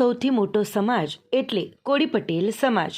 સૌથી મોટો સમાજ એટલે કોળી પટેલ સમાજ.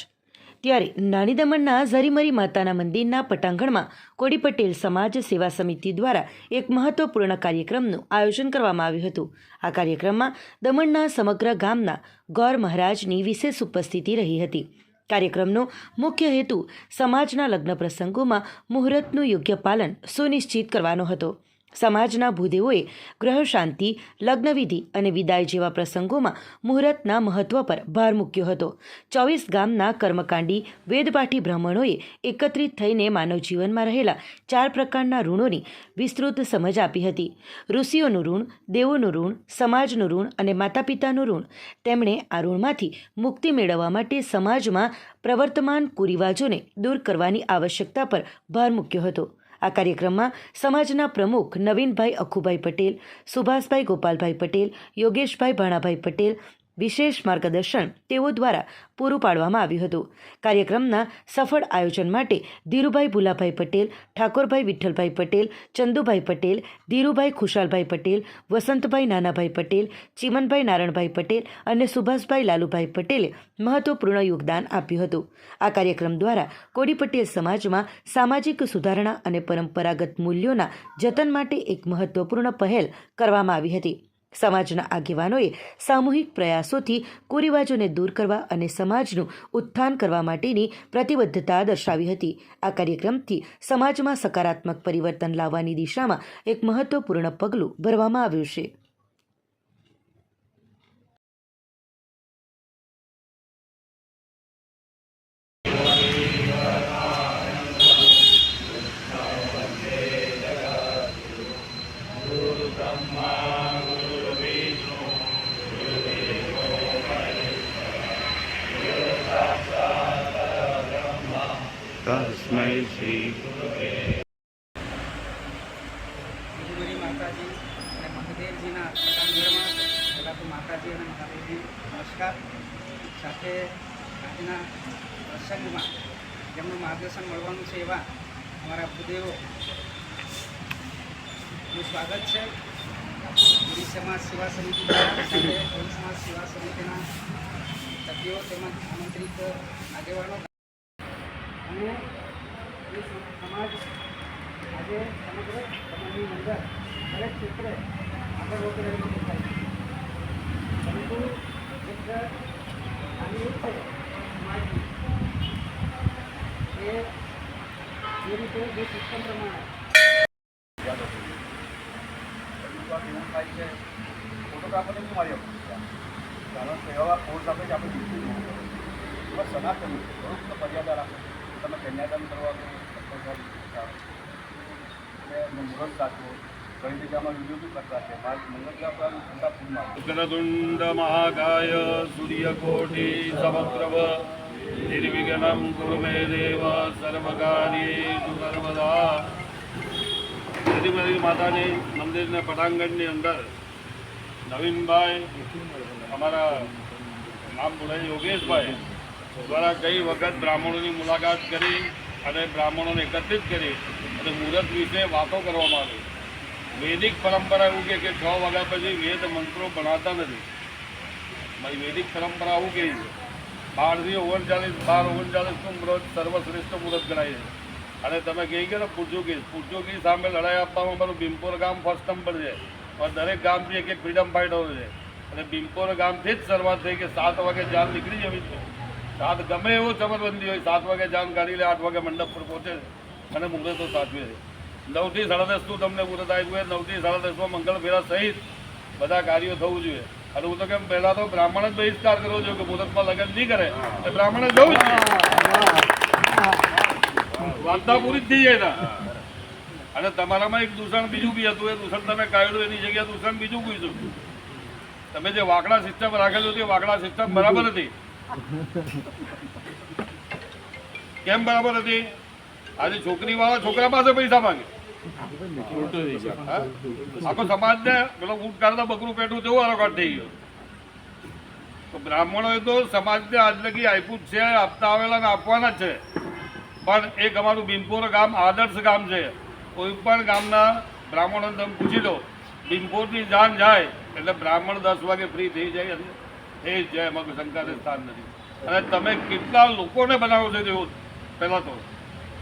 ત્યારે નાની દમણના ઝરીમરી માતાના મંદિરના પટાંગણમાં કોડી પટેલ સમાજ સેવા સમિતિ દ્વારા એક મહત્વપૂર્ણ કાર્યક્રમનું આયોજન કરવામાં આવ્યું હતું. આ કાર્યક્રમમાં દમણના સમગ્ર ગામના ગૌર મહારાજની વિશેષ ઉપસ્થિતિ રહી હતી. કાર્યક્રમનો મુખ્ય હેતુ સમાજના લગ્ન પ્રસંગોમાં મુહૂર્તનું યોગ્ય પાલન સુનિશ્ચિત કરવાનો હતો. સમાજના ભૂદેવોએ ગ્રહ શાંતિ લગ્નવિધિ અને વિદાય જેવા પ્રસંગોમાં મુહૂર્તના મહત્વ પર ભાર મૂક્યો હતો. ચોવીસ ગામના કર્મકાંડી, વેદપાઠી બ્રાહ્મણોએ એકત્રિત થઈને માનવ જીવનમાં રહેલા ચાર પ્રકારના ઋણોની વિસ્તૃત સમજ આપી હતી. ઋષિઓનું ઋણ, દેવોનું ઋણ, સમાજનું ઋણ અને માતા પિતાનું ઋણ. તેમણે આ ઋણમાંથી મુક્તિ મેળવવા માટે સમાજમાં પ્રવર્તમાન કુરિવાજોને દૂર કરવાની આવશ્યકતા પર ભાર મૂક્યો હતો. આ કાર્યક્રમમાં સમાજના પ્રમુખ નવીનભાઈ અખુભાઈ પટેલ સુભાષભાઈ ગોપાલભાઈ પટેલ યોગેશભાઈ ભાણાભાઈ પટેલ વિશેષ માર્ગદર્શન તેઓ દ્વારા પૂરું પાડવામાં આવ્યું હતું. કાર્યક્રમના સફળ આયોજન માટે ધીરુભાઈ ભુલાભાઈ પટેલ, ઠાકોરભાઈ વિઠ્ઠલભાઈ પટેલ, ચંદુભાઈ પટેલ, ધીરુભાઈ ખુશાલભાઈ પટેલ, વસંતભાઈ નાનાભાઈ પટેલ, ચીમનભાઈ નારણભાઈ પટેલ અને સુભાષભાઈ લાલુભાઈ પટેલે મહત્વપૂર્ણ યોગદાન આપ્યું હતું. આ કાર્યક્રમ દ્વારા કોડી પટેલ સમાજમાં સામાજિક સુધારણા અને પરંપરાગત મૂલ્યોના જતન માટે એક મહત્વપૂર્ણ પહેલ કરવામાં આવી હતી. સમાજના આગેવાનોએ સામૂહિક પ્રયાસોથી કુરિવાજોને દૂર કરવા અને સમાજનું ઉત્થાન કરવા માટેની પ્રતિબદ્ધતા દર્શાવી હતી. આ કાર્યક્રમથી સમાજમાં સકારાત્મક પરિવર્તન લાવવાની દિશામાં એક મહત્વપૂર્ણ પગલું ભરવામાં આવ્યું છે. તસ્મૈ શ્રી માતાજી અને મહાદેવજીના પહેલાં માતાજી અને મહાદેવજી નમસ્કાર સાથે આજના પ્રસંગમાં જેમનું માર્ગદર્શન મળવાનું છે એવા અમારા ભૂદેવો નું સ્વાગત છે ગીરી સમાજ સેવા સમિતિ સમિતિના સભ્યો તેમજ આમંત્રિત આગેવાનો અને એ સમાજ આજે સમગ્ર સમાજની અંદર દરેક ક્ષેત્રે આગળ વધી રહેલું દેખાય છે. પરંતુ એક ખામી એ છે સમાજની એ જે રીતે જે સિસ્ટમ પ્રમાણે એવું થાય છે? ફોટોગ્રાફરને શું મારી આપું કારણ કે એવા કોર્સ આપે છે, આપણે બિલકુલ સનાતન થોડુંક મર્યાદા રાખો તમે કન્યાદાન કરવા એટલે મુહૂર્ત સાચવો. ઘણી જગ્યામાં વીડિયો કરતા છે. ઉગ્રતુંડ મહાકાય સૂર્યકોટિ સમગ્રવ. નિર્વિઘ્નમ કુરુ મે દેવ સર્વકાર્યેષુ સર્વદા. માતાની મંદિરના પટાંગણની અંદર નવીનભાઈ, અમારા નામ બોલાય યોગેશભાઈ. દ્વારા ગઈ વખત બ્રાહ્મણોની મુલાકાત કરી અને બ્રાહ્મણોને એકત્રિત કરી અને મુહૂર્ત વિશે વાતો કરવામાં આવી. વૈદિક પરંપરા એવું કહે કે છ વાગ્યા પછી વેદ મંત્રો ભણાતા નથી. મારી વૈદિક પરંપરા આવું કહે છે? બારથી ઓગણચાલીસ, બાર ઓગણચાલીસનું મુહૂર્ત સર્વશ્રેષ્ઠ મુહૂર્ત ગણાય છે. અને તમે કહી કે ને પોર્ચુગીઝ પોર્ચુગીઝ સામે લડાઈ આપવામાં મારું બિમ્પોર ગામ ફર્સ્ટ નંબર છે. પણ દરેક ગામથી એક એક ફ્રીડમ ફાઇટરો છે. અને બિમ્પોર ગામથી જ શરૂઆત થઈ કે સાત વાગે જાન નીકળી જવી છે. સાત ગમે એવો ચમરબંધી હોય, સાત વાગે જાન કાઢી લે, આઠ વાગે મંડપ પર પહોંચે અને મુહૂર્તો સાચવે છે. નવથી સાડા દસનું તમને મુહૂર્ત આવ્યું હોય, નવથી સાડા દસમાં મંગળ ફેરા સહિત બધા કાર્યો થવું જોઈએ. અને હું તો કેમ પહેલાં તો બ્રાહ્મણ જ બહિષ્કાર કરવો જોઈએ કે મુહૂર્તમાં લગ્ન નહીં કરે. તો બ્રાહ્મણ જ જવું જોઈએ વાર્તા પૂરી જ થઈ જાય અને તમારામાં એક દૂષણ બીજું બી હતું. એ દૂષણ તમે કાઢ્યું, એની જગ્યાએ દૂષણ બીજું કહીશું તમે જે વાકડા સિસ્ટમ રાખેલું હતું, એ વાકડા સિસ્ટમ બરાબર હતી. કેમ બરાબર હતી? આજે છોકરી વાળા છોકરા પાસે પૈસા માંગે. આખો આખો સમાજને પેલો ઊંટ કાઢતા બકરું પેટું તેવું આરોગ્ય થઈ ગયો. તો બ્રાહ્મણોએ તો સમાજને આજ લગી આપ્યું જ છે, આપતા આવેલા ને આપવાના છે. પણ એક અમારું બિનપોર ગામ આદર્શ ગામ છે. કોઈ પણ ગામના બ્રાહ્મણોને તમે પૂછી લો, બિનપોરની જાન જાય, એટલે બ્રાહ્મણ દસ વાગે ફ્રી થઈ જાય. એ જ જય એમાં કોઈ શંકાને સ્થાન નથી. અને તમે કેટલા લોકોને બનાવો છો તેવું પહેલાં તો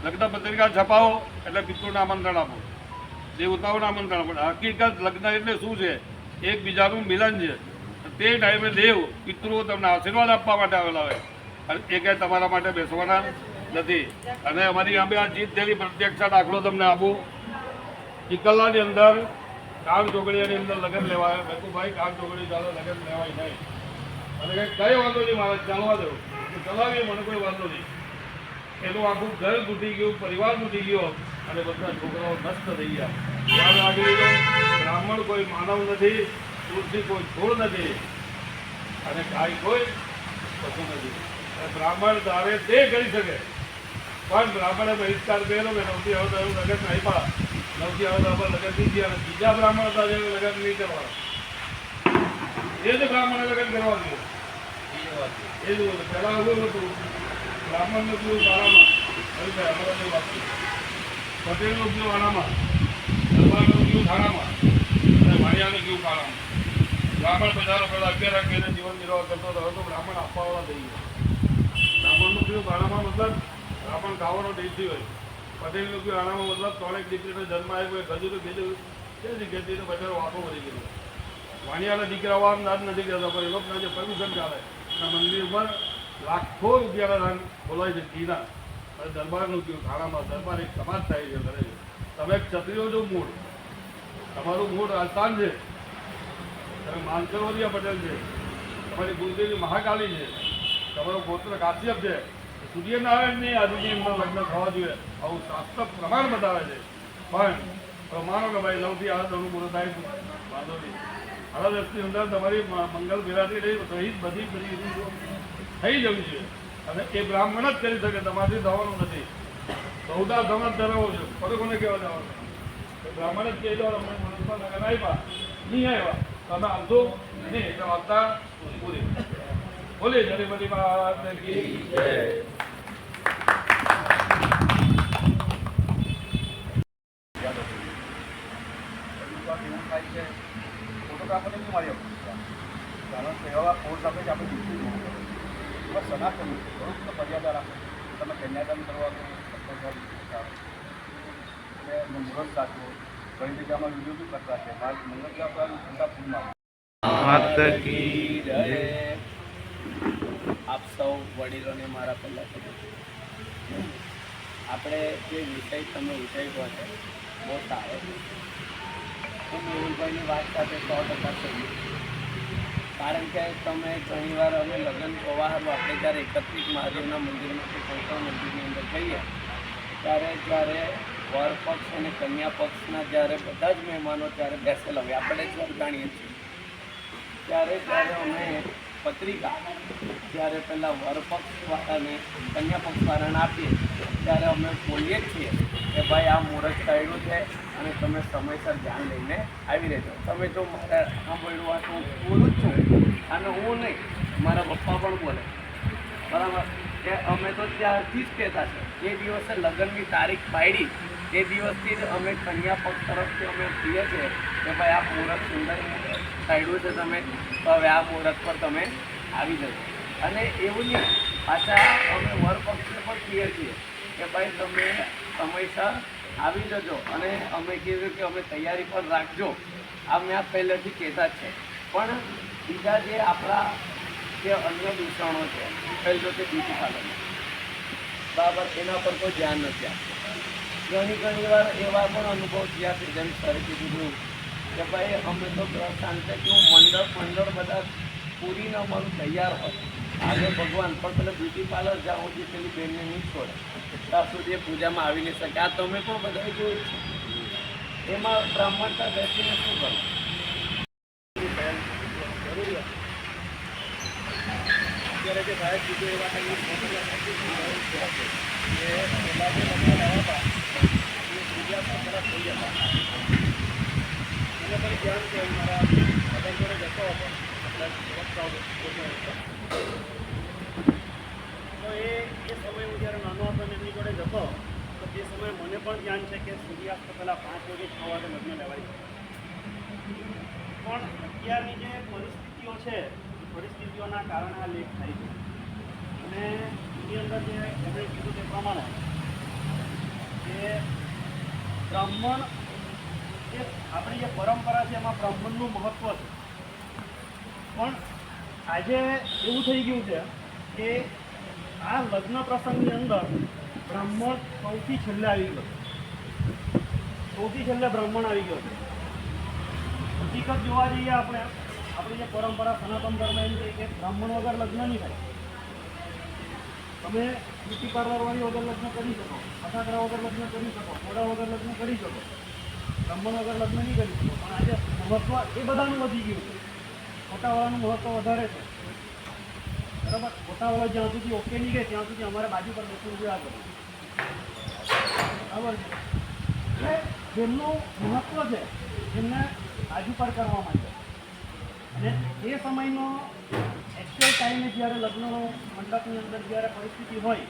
લગ્ન પત્રિકા છપાવો એટલે પિત્રોને આમંત્રણ આપો. દેવતાઓને આમંત્રણ આપો. હકીકત લગ્ન એટલે શું છે? એકબીજાનું મિલન છે. તે ટાઈમે દેવ પિતૃઓ તમને આશીર્વાદ આપવા માટે આવેલા હોય. અને એ કાંઈ તમારા માટે બેસવાના નથી. અને અમારી આંબે આ જીત થયેલી પ્રત્યક્ષ દાખલો તમને આપું. ચિકલાની અંદર કામ ચોકડીની અંદર લગ્ન લેવાય. મેં કહું ભાઈ કામ ચોકડી ચાલો, લગ્ન લેવાય નહીં. અને કંઈ વાંધો નહીં મારે, ચાલવા દો. ચલાવીએ, મને કોઈ વાંધો નહીં. એનું આખું ઘર તૂટી ગયું, પરિવાર તૂટી ગયો, અને બધા છોકરાઓ નષ્ટ થઈ ગયા. બ્રાહ્મણ કોઈ માનવ નથી તુલસી કોઈ છોડ નથી, અને ગાય કોઈ પશુ નથી. બ્રાહ્મણ તારે તે કરી શકે. પણ બ્રાહ્મણે બહિષ્કાર કર્યો કે નવથી હવે તો એવું લગ્ન નહીં પા નવથી હવે તો આપણે લગ્ન નહીં ગયા અને બીજા બ્રાહ્મણ હતા જે લગ્ન નહીં કરવાના. એ જ બ્રાહ્મણે લગ્ન કરવા દીધું એ જ પહેલાં હતું, બ્રાહ્મણનું પીવું તારામાં હવે અમારા પીવું આનામાં દરબારનું પીવું થાળામાં અને વાણિયાનું પીવું કાળામાં બ્રાહ્મણ બધાનો પહેલાં અગિયાર અગિયાર જીવન નિર્વાહ કરતો હતો, હવે તો બ્રાહ્મણ આપવાવાળા થઈ ગયા. બ્રાહ્મણનું પીવું આનામાં મતલબ બ્રાહ્મણ ખાવાનો દેશી હોય. પટેલનું પીવું આનામાં મતલબ ત્રણેક દીકરીનો જન્મ આવ્યો ખજૂર બીજું તે જગ્યાથી તો બચારો વાતો વધી ગયો. વાણિયાના દીકરાઓ આમ દાદ નથી કરતા, પણ લોકોના ચાલે એના મંદિરમાં લાખો રૂપિયાના દાન બોલાય છે ઘીના. અને દરબારનું કયું ખાણામાં દરબાર એક સમાજ થાય છે, કરે છે. તમે ક્ષત્રિયો છો મૂળ. તમારું મૂળ રાજસ્થાન છે. તમે માનસરોવરિયા પટેલ છે. તમારી ગુરુદેવી મહાકાલી છે. તમારો ગોત્ર કાશ્યપ છે. સૂર્યનારાયણની અંદર લગ્ન થવા જોઈએ. આવું શાસ્ત્ર પ્રમાણ બતાવે છે. પણ પ્રમાણો કે ભાઈ નવથી આ પૂરું થાય વાંધો નહીં. આડા દસની અંદર તમારી મંગલ વિરાતી રહી, સહિત બધી બધી થઈ જવી છે. અને એ બ્રાહ્મણ જ કરી શકે તમારાથી થવાનું નથી. સૌદા સમજ ધરાવો છે. ફરક કોને કહેવા જવાનું? બ્રાહ્મણ જ કહી દો અમને મનુષ્યમાં લગન આવ્યા નહીં આવ્યા તમે આવશો નહીં, એટલે વાર્તા પૂરી. બોલે જરી બધી વાત કી જય યાદ હતું ઘણી વાર એવું થાય છે ફોટોગ્રાફરને બી મારી અપેક્ષા કારણ કે એવા ફોર્સ આપે છે આપણે બિલકુલ ન કરવું બસ સનાતન થોડુંક તો મર્યાદા રાખો તમે કન્યાદાન કરવાનું એટલે મુહૂર્ત સાચવો જગ્યામાં વીડિયો કરતા છે. પર ઠંડા આપ સૌ વડીલોને મારા પહેલાં આપણે જે વિષય તમે ઉઠાવ્યો છે, બહુ સારો છે. હું મેહુલભાઈની વાત સાથે સો ટકા છું. કારણ કે તમે ઘણીવાર અમે લગ્ન પ્રવાહમાં આપણે જ્યારે એકત્રિત મહાદેવના મંદિરમાંથી કોઈ પણ મંદિરની અંદર જઈએ, ત્યારે જ્યારે વર પક્ષ અને કન્યા પક્ષના જ્યારે બધા જ મહેમાનો ત્યારે બેસેલા હોય. આપણે જ જાણીએ છીએ. ત્યારે જ્યારે અમે પત્રિકા જ્યારે પહેલાં વરપક્ષવાળાને કન્યા પક્ષવાળાને આપીએ, ત્યારે અમે બોલીએ છીએ કે ભાઈ આ મુહૂર્ત કાઢ્યું છે અને તમે સમયસર ધ્યાન લઈને આવી રહેજો. તમે જો મારે સાંભળ્યું હોય તો હું બોલું જ છું અને હું નહીં, મારા પપ્પા પણ બોલે. બરાબર? કે અમે તો ત્યારથી જ કહેતા છે. એ દિવસે લગ્નની તારીખ પાડી. એ દિવસથી જ અમે કન્યા પક્ષ તરફથી અમે કહીએ છીએ કે ભાઈ આ મુહૂર્ત સુંદર કાઢ્યું છે તમે, તો હવે આ મુહૂર્ત પર તમે આવી જજો. અને એવું નહીં, પાછા અમે વર પક્ષને પણ કહીએ છીએ, કે ભાઈ તમે સમયસર આવી જજો અને અમે કીધું કે અમે તૈયારી પણ રાખજો. આ મેં પહેલેથી કહેતા છે. પણ બીજા જે આપણા જે અન્ય દૂષણો છે, પહેલું છે બીજી પાર્લર બરાબર, એના પર કોઈ ધ્યાન નથી આપતું. ઘણી ઘણી વાર એવા પણ અનુભવ થયા છે, જેમ સરે કીધું કે ભાઈ, અમે તો શાંતિથી મંડળ મંડળ બધા પૂરીને અમારું તૈયાર હોય. આજે ભગવાન પણ પેલા બ્યુટી પાર્લર જાઓ સુધી પેલી બેનને નહીં છોડે. ત્યાં સુધી પૂજામાં આવી નહીં શકે. આ તમે પણ બધા જોયું છે. એમાં બ્રાહ્મણતા બેસીને શું કરવું? અત્યારે જે એ તો એ એ સમય હું જ્યારે નાનો હતો ને એમની જોડે જતો તો તે સમયે મને પણ ધ્યાન છે કે સૂર્યાસ્ત પહેલાં પાંચ વાગે છ વાગે લગ્ન લેવાય પણ અત્યારની જે પરિસ્થિતિઓ છે પરિસ્થિતિઓના કારણે આ લેખ થાય છે અને અંદર જે કીધું તે પ્રમાણે કે બ્રાહ્મણ એ આપણી જે પરંપરા છે એમાં બ્રાહ્મણનું મહત્ત્વ છે. પણ આજે એવું થઈ ગયું છે કે આ લગ્ન પ્રસંગની અંદર બ્રાહ્મણ સૌથી છેલ્લે આવી ગયો. સૌથી છેલ્લે બ્રાહ્મણ આવી ગયો હકીકત જોવા જઈએ આપણે, આપણી જે પરંપરા સનાતન ધર્મ એમ છે કે બ્રાહ્મણ વગર લગ્ન નહીં થાય. તમે બ્યુટી પાર્લર વાળી વગર લગ્ન કરી શકો ફટાકડા વગર લગ્ન કરી શકો ઘોડા વગર લગ્ન કરી શકો બ્રાહ્મણ વગર લગ્ન નહીં કરી શકો. પણ આજે મહત્વ એ બધાનું વધી ગયું છે. ખોટાવાળાનું મહત્વ વધારે છે. બરાબર? ફોટાવાળા જ્યાં સુધી ઓકે નહીં ગઈ ત્યાં સુધી અમારે બાજુ પર બેસવું જોઈએ આગળ. બરાબર છે? એટલે જેમનું મહત્વ છે, એમને બાજુ પર કરવા માંડે અને એ સમયનો એકચ્યુઅલ ટાઈમે જ્યારે લગ્ન મંડપની અંદર જ્યારે પરિસ્થિતિ હોય,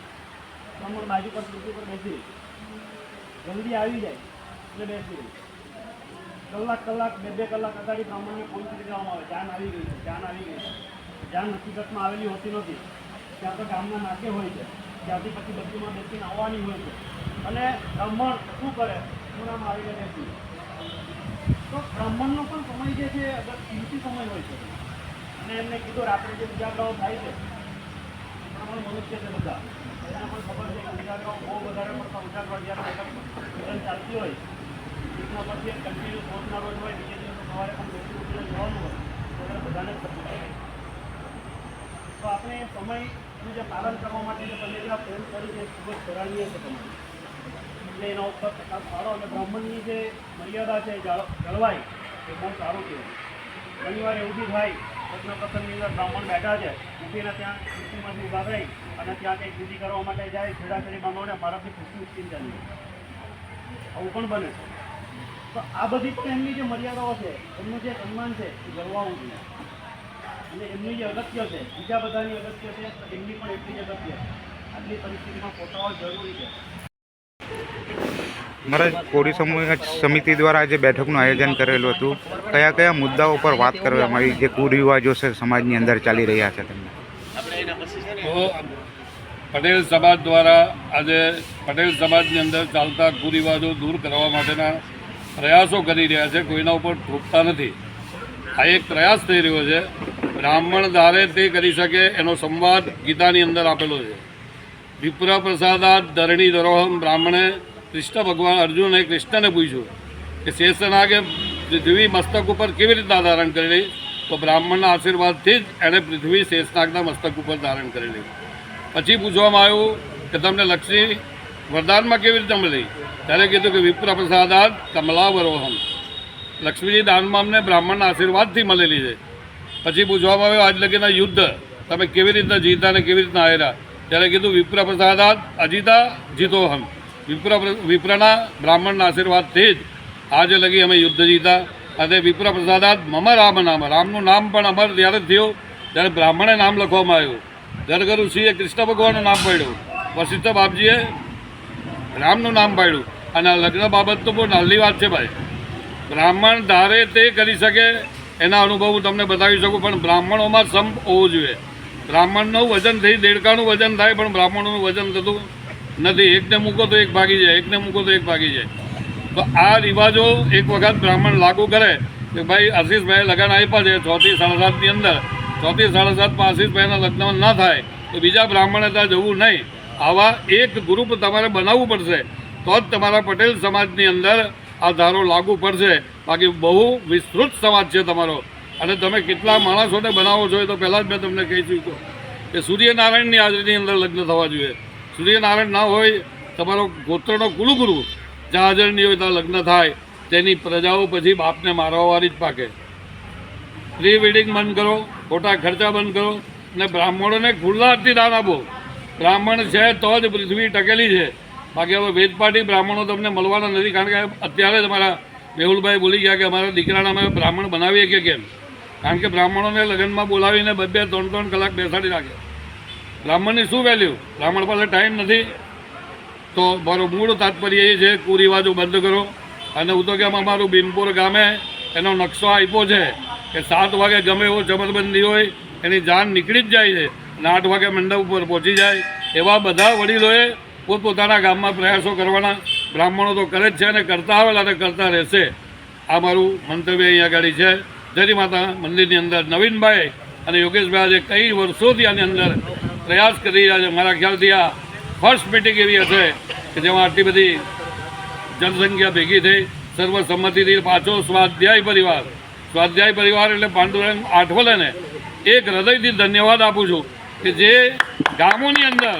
બ્રાહ્મણ બાજુ પર ખુરશી પર બેસી જલ્દી આવી જાય એટલે બેસી કલાક કલાક, બે બે કલાક અગાડી બ્રાહ્મણને કરી દેવામાં આવે, જાન આવી ગઈ છે, જાન આવી ગઈ છે. જાન હકીકતમાં આવેલી હોતી નથી. ત્યાં તો ગામના નાકે હોય છે. ત્યાંથી પછી બધી બેસીને આવવાની હોય છે. અને બ્રાહ્મણ શું કરે? ખૂણામાં આવીને બેસી તો બ્રાહ્મણનો પણ સમય જે છે, અગર કિંમતી સમય હોય છે અને એમને કીધું રાત્રે જે ઉજાગરાઓ થાય છે પણ મનુષ્ય છે બધા. એને પણ ખબર છે કે ઉજાગરાઓ બહુ વધારે પડતા ઉજાગરા જ્યારે ચાલતી હોય. એકના પછી કન્ટિન્યુ રોજના રોજ હોય, બીજે દિવસે સવારે પણ બેસી ઉઠીને જવાનું હોય, તો એને બધાને થતું તો આપણે સમયનું જે પાલન કરવા માટે જે તમે જે પ્રેમ કરી છે ખૂબ જ સરાહનીય છે તમારે. એટલે એના ઉપર પ્રકાશ પાડો અને બ્રાહ્મણની જે મર્યાદા છે જળવાય, એ બહુ સારું કહેવાય. ઘણી વાર એવું બી થાય પ્રસંગની અંદર બ્રાહ્મણ બેઠા છે. ત્યાં ખુરશીમાંથી ઊભા થઈ અને ત્યાં કંઈક વિધિ કરવા માટે જાય છેડાછેડી બાંધોને મારાથી ખુરશી ઉચકીને ચાલી આવું પણ બને છે. તો આ બધી પણ એમની જે મર્યાદાઓ છે, એમનું જે સન્માન છે, એ જળવાવું જોઈએ. અને એમની જે અગત્ય છે, બીજા બધાની અગત્ય છે, તો એમની પણ એટલી જ અગત્ય આટલી પરિસ્થિતિમાં પોતાઓ જરૂરી છે. મહારાજ કોરી સમૂહ સમિતિ દ્વારા આજે બેઠકનું આયોજન કરેલું હતું. કયા કયા મુદ્દાઓ પર વાત કરવામાં આવી? જે કુરિવાજો છે સમાજની અંદર ચાલી રહ્યા છે તેમને. પટેલ સમાજ દ્વારા આજે પટેલ સમાજની અંદર ચાલતા કુરિવાજો દૂર કરવા માટેના પ્રયાસો કરી રહ્યા છે. કોઈના ઉપર ઠોકતા નથી. આ એક પ્રયાસ થઈ રહ્યો છે. બ્રાહ્મણ ધારે તે કરી શકે એનો સંવાદ ગીતાની અંદર આપેલો છે. વિપ્ર પ્રસાદાત ધરણી ધરોહમ બ્રાહ્મણે કૃષ્ણ ભગવાન અર્જુને કૃષ્ણને પૂછ્યું કે શેષનાગે પૃથ્વી મસ્તક ઉપર કેવી રીતના ધારણ કરેલી? તો બ્રાહ્મણના આશીર્વાદથી જ એણે પૃથ્વી શેષનાગના મસ્તક ઉપર ધારણ કરેલી. પછી પૂછવામાં આવ્યું કે તમને લક્ષ્મી વરદાનમાં કેવી રીતે મળી? ત્યારે કીધું કે વિપ્ર પ્રસાદાત કમલાવરોહમ. લક્ષ્મીજી દાનમાં અમને બ્રાહ્મણના આશીર્વાદથી મળેલી છે. પછી પૂછવામાં આવ્યું, આજ લગીના યુદ્ધ તમે કેવી રીતના જીતા અને કેવી રીતના હાર્યા? ત્યારે કીધું વિપ્ર પ્રસાદાત અજીતા જીતોહમ. વિપ્ર વિપ્રના બ્રાહ્મણના આશીર્વાદથી જ આજે લગી અમે યુદ્ધ જીતા અને વિપ્ર પ્રસાદાત મમ રામ નામ, રામનું નામ પણ અમર ત્યારે થયું. ત્યારે બ્રાહ્મણે નામ લખવામાં આવ્યું. ગરગર સિંહે કૃષ્ણ ભગવાનનું નામ પાડ્યું. વશિષ્ઠ બાપજીએ રામનું નામ પાડ્યું. અને આ લગ્ન બાબત તો બહુ નાની વાત છે ભાઈ. બ્રાહ્મણ ધારે તે કરી શકે, એના અનુભવ હું તમને બતાવી શકું, પણ બ્રાહ્મણોમાં સંપ હોવો જોઈએ. બ્રાહ્મણનું વજન થઈ, દેડકાનું વજન થાય, પણ બ્રાહ્મણોનું વજન થતું નથી, એકને મૂકો તો એક ભાગી જાય, એકને મૂકો તો એક ભાગી જાય. તો આ રિવાજો એક વખત બ્રાહ્મણ લાગુ કરે કે ભાઈ આશીષભાઈ લગ્ન આપ્યા છે, ચોથી સાડા સાતની અંદર. ચોથી સાડા સાતમાં આશીષભાઈના લગ્ન ના થાય, તો બીજા બ્રાહ્મણે ત્યાં જવું નહીં. આવા એક ગ્રુપ તમારે બનાવવું પડશે. તો જ તમારા પટેલ સમાજની અંદર આ ધારો લાગુ પડશે. બાકી બહુ વિસ્તૃત સમાજ છે તમારો. અને તમે કેટલા માણસોને બનાવો છો એ તો પહેલાં જ મેં તમને કહી ચૂક્યો. કે સૂર્યનારાયણની હાજરીની અંદર લગ્ન થવા જોઈએ. સૂર્યનારાયણ ના હોય, તમારો ગોત્રનો જ્યાં હાજર હોય ત્યાં લગ્ન થાય, તેની પ્રજાઓ પછી બાપને મારવાવાળી જ પાકે. પ્રી વેડિંગ બંધ કરો, ખોટા ખર્ચા બંધ કરો, અને બ્રાહ્મણોને ખુલ્લાથી દાન આપો. બ્રાહ્મણ છે તો જ પૃથ્વી ટકેલી છે. બાકી હવે વેદપાટી બ્રાહ્મણો તમને મળવાના નથી, કારણ કે અત્યારે જ અમારા મેહુલભાઈ બોલી ગયા કે અમારા દીકરાના અમે બ્રાહ્મણ બનાવીએ કે કેમ? કારણ કે બ્રાહ્મણોને લગ્નમાં બોલાવીને બે બે, ત્રણ ત્રણ કલાક બેસાડી રાખે બ્રાહ્મણની શું વેલ્યુ બ્રાહ્મણ પાસે ટાઈમ નથી. તો મારો મૂળ તાત્પર્ય એ છે કુરિવાજો બંધ કરો. અને હું તો કેમ અમારું બિનપુર ગામે એનો નકશો આપ્યો છે કે સાત વાગે ગમે એવો જબરબંધી હોય, એની જાન નીકળી જ જાય છે. અને આઠ વાગે મંડપ ઉપર પહોંચી જાય. એવા બધા વડીલોએ પોતપોતાના ગામમાં પ્રયાસો કરવાના. બ્રાહ્મણો તો કરે જ છે અને કરતા આવેલા અને કરતા રહેશે. આ મારું મંતવ્ય અહીંયા આગળ છે. જરી માતા મંદિરની અંદર નવીનભાઈ અને યોગેશભાઈ આજે કઈ વર્ષોથી આની અંદર પ્રયાસ કરી રહ્યા છે. મારા ખ્યાલથી આ ફર્સ્ટ મિટિંગ એવી હશે કે જેમાં આટલી બધી જનસંખ્યા ભેગી થઈ, સર્વસંમતિથી પાછો સ્વાધ્યાય પરિવાર સ્વાધ્યાય પરિવાર એટલે પાંડુરંગ આઠવલેને એક હૃદયથી ધન્યવાદ આપું છું કે જે ગામોની અંદર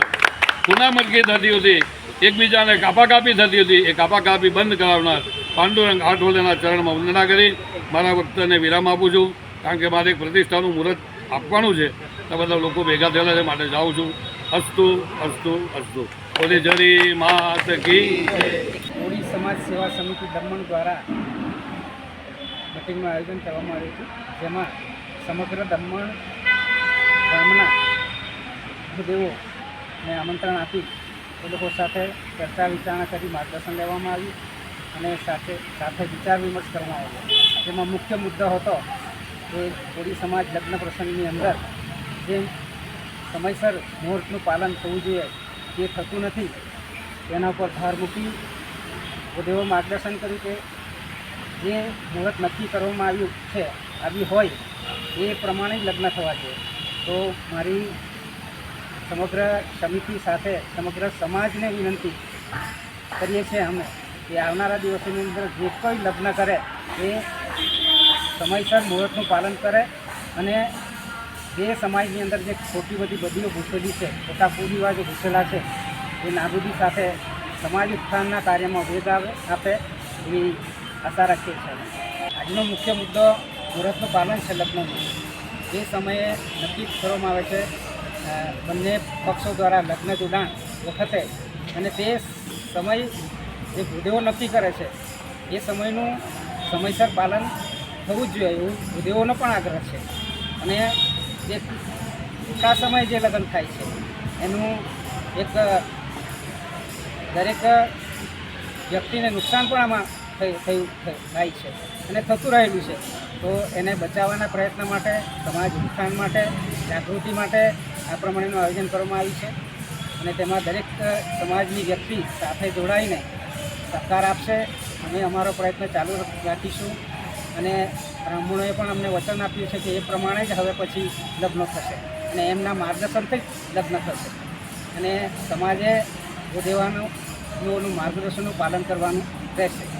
ગુનામરકી થતી હતી, એકબીજાને કાપાકાપી થતી હતી, એ કાપા કાપી બંધ કરાવનાર પાંડુરંગ આઠવલેના ચરણમાં વંદના કરી. મારા વક્તને વિરામ આપું છું, કારણ કે મારે એક પ્રતિષ્ઠાનું મુહૂર્ત આપવાનું છે. તો બધા લોકો ભેગા થયેલા છે, માટે જાઉં છું. અસ્તુ અસ્તુ અસ્તુ. ઓલી જરી માત કી કોળી સમાજ સેવા સમિતિ દમણ દ્વારા મિટિંગનું આયોજન કરવામાં આવ્યું હતું, જેમાં સમગ્ર દમણ ગામના દેવોને આમંત્રણ આપી એ લોકો સાથે ચર્ચા વિચારણા કરી, માર્ગદર્શન લેવામાં આવ્યું અને સાથે સાથે વિચાર વિમર્શ કરવામાં આવ્યો. જેમાં મુખ્ય મુદ્દો હતો કે કોળી સમાજ લગ્ન પ્રસંગની અંદર જે સમયસર મુહૂર્તનું પાલન થવું જોઈએ તે થતું નથી તેના પર ભાર મૂકી બુદ્ધિઓ માર્ગદર્શન કર્યું કે જે મુહૂર્ત નક્કી કરવામાં આવ્યું છે, આવી હોય, એ પ્રમાણે જ લગ્ન થવા જોઈએ. તો મારી સમગ્ર સમિતિ સાથે, સમગ્ર સમાજને વિનંતી કરીએ છીએ અમે કે આવનારા દિવસોની અંદર જે કોઈ લગ્ન કરે, એ સમયસર મુહૂર્તનું પાલન કરે અને જે સમાજની અંદર જે ખોટી બધી બદલીઓ ઘૂસેલી છે, ખોટા કુરિવાજો ઘૂસેલા છે, એ નાબૂદી સાથે સમાજ ઉત્થાનના કાર્યમાં વેગ આવે, આપે એવી આશા રાખીએ છીએ આજનો મુખ્ય મુદ્દો મુહૂર્તનું પાલન છે લગ્નનું. જે સમયે નક્કી કરવામાં આવે છે બંને પક્ષો દ્વારા લગ્ન જોડાણ વખતે અને તે સમય જે ભૂદેવો નક્કી કરે છે, એ સમયનું સમયસર પાલન થવું જ જોઈએ એવું ભૂદેવોનો પણ આગ્રહ છે. અને જે ટૂંકા સમયે જે લગ્ન થાય છે. એનું એક દરેક વ્યક્તિને નુકસાન પણ આમાં થયું થાય છે. અને થતું રહેલું છે. તો એને બચાવવાના પ્રયત્ન માટે, સમાજ ઉત્થાન માટે, જાગૃતિ માટે આ પ્રમાણેનું આયોજન કરવામાં આવ્યું છે. અને તેમાં દરેક સમાજની વ્યક્તિ સાથે જોડાઈને સહકાર આપશે. અમે અમારો પ્રયત્ન ચાલુ રાખીશું. અને બ્રાહ્મણોએ પણ અમને વચન આપ્યું છે કે એ પ્રમાણે જ હવે પછી લગ્ન થશે. અને એમના માર્ગદર્શનથી જ લગ્ન થશે. અને સમાજે દેવાનું માર્ગદર્શનનું પાલન કરવાનું રહેશે.